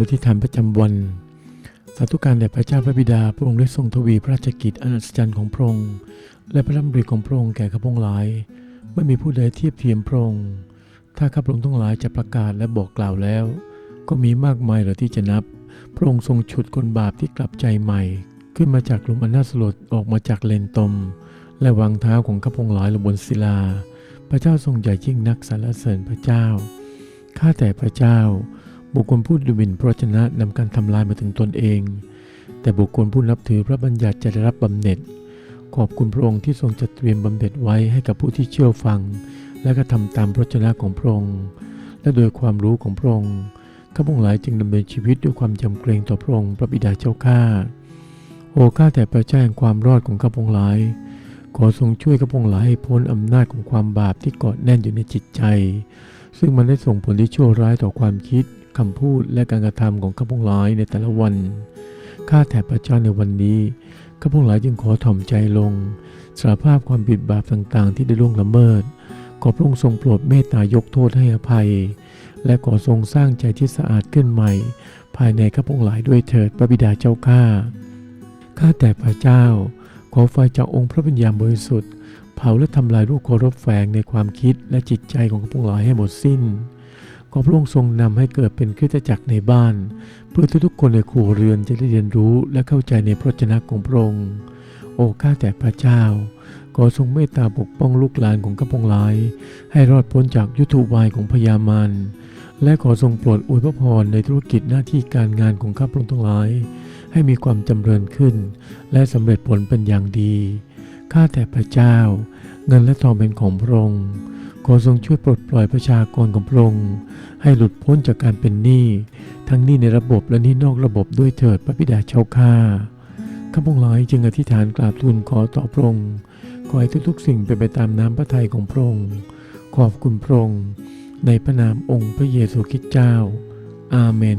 ประจำวัน สาธุการแด่พระเจ้าพระบิดาพระองค์ได้ทรงทวีพระราชกิจอันอัศจรรย์ของพระองค์และพระดำริของพระองค์แก่ข้าพงหลาย ไม่มีผู้ใดเทียบเทียมพระองค์ถ้าข้าพงค์ทั้งหลายจะประกาศและบอกกล่าวแล้ว ก็มีมากมายเหลือที่จะนับ พระองค์ทรงฉุดคนบาปที่กลับใจใหม่ ขึ้นมาจากหลุมอันน่าสลดออกมาจากเลนตม และวางเท้าของข้าพงหลายลงบนศิลา พระเจ้าทรงใหญ่ยิ่งนักสรรเสริญพระเจ้าข้าแต่พระเจ้า บุคคลผู้ดูหมิ่นพระวจนะนำการทำลายมาถึงตนเอง แต่บุคคลผู้นับถือพระบัญญัติจะได้รับบำเหน็จ ขอบคุณพระองค์ที่ทรงจัดเตรียมบำเหน็จไว้ให้กับผู้ที่เชื่อฟัง และก็ทำตามพระวจนะของพระองค์ และโดยความรู้ของพระองค์ข้าพงหลายจึงดำเนินชีวิตด้วยความจำเกรงต่อพระองค์พระบิดาเจ้าข้าโอ้ข้าแต่พระเจ้าแห่งความรอดของข้าพงหลาย ขอทรงช่วยข้าพงหลายให้พ้นอำนาจของความบาปที่เกาะแน่นอยู่ในจิตใจ ซึ่งมันได้ส่งผลที่ชั่วร้ายต่อความคิด คำพูดและการกระทำของข้าพงหลายในแต่ละวัน ข้าแต่พระเจ้าในวันนี้ข้าพงหลายจึงขอถ่อมใจลงสารภาพความผิดบาปต่างๆ ที่ได้ล่วงละเมิด ขอพระองค์ทรงโปรดเมตตายกโทษให้อภัย และขอทรงสร้างใจที่สะอาดขึ้นใหม่ ภายในข้าพงหลายด้วยเถิดพระบิดาเจ้าข้าข้าแต่พระเจ้า ขอไฟจากองค์พระวิญญาณบริสุทธิ์ เผาและทำลายรูปเคารพแฝงในความคิดและจิตใจของข้าพงหลายให้หมดสิ้น ขอพระองค์ทรงนำให้เกิดเป็นคริสตจักรในบ้าน เพื่อทุกๆคนในครัวเรือนจะได้เรียนรู้และเข้าใจในพระวจนะของพระองค์ โอ้ข้าแต่พระเจ้า ขอทรงเมตตาปกป้องลูกหลานของข้าพงหลาย ให้รอดพ้นจากยุทธวายของพยามารและขอทรงโปรดอวยพระพรในธุรกิจหน้าที่การงานของข้าพระองค์ทั้งหลาย ให้มีความจำเริญขึ้น และสำเร็จผลเป็นอย่างดีข้าแต่พระเจ้า เงินและทองเป็นของพระองค์ ขอทรงช่วยปลดปล่อยประชากรของพระองค์ให้หลุดพ้นจากการเป็นหนี้ ทั้งหนี้ในระบบและหนี้นอกระบบด้วยเถิดพระบิดาเจ้าข้าข้าพงหลายจึงอธิษฐานกราบทูลขอต่อพระองค์ขอให้ทุกๆ สิ่งเป็นไปตามน้ำพระทัยของพระองค์ขอบคุณพระองค์ในพระนามองค์พระเยซูคริสต์เจ้า อาเมน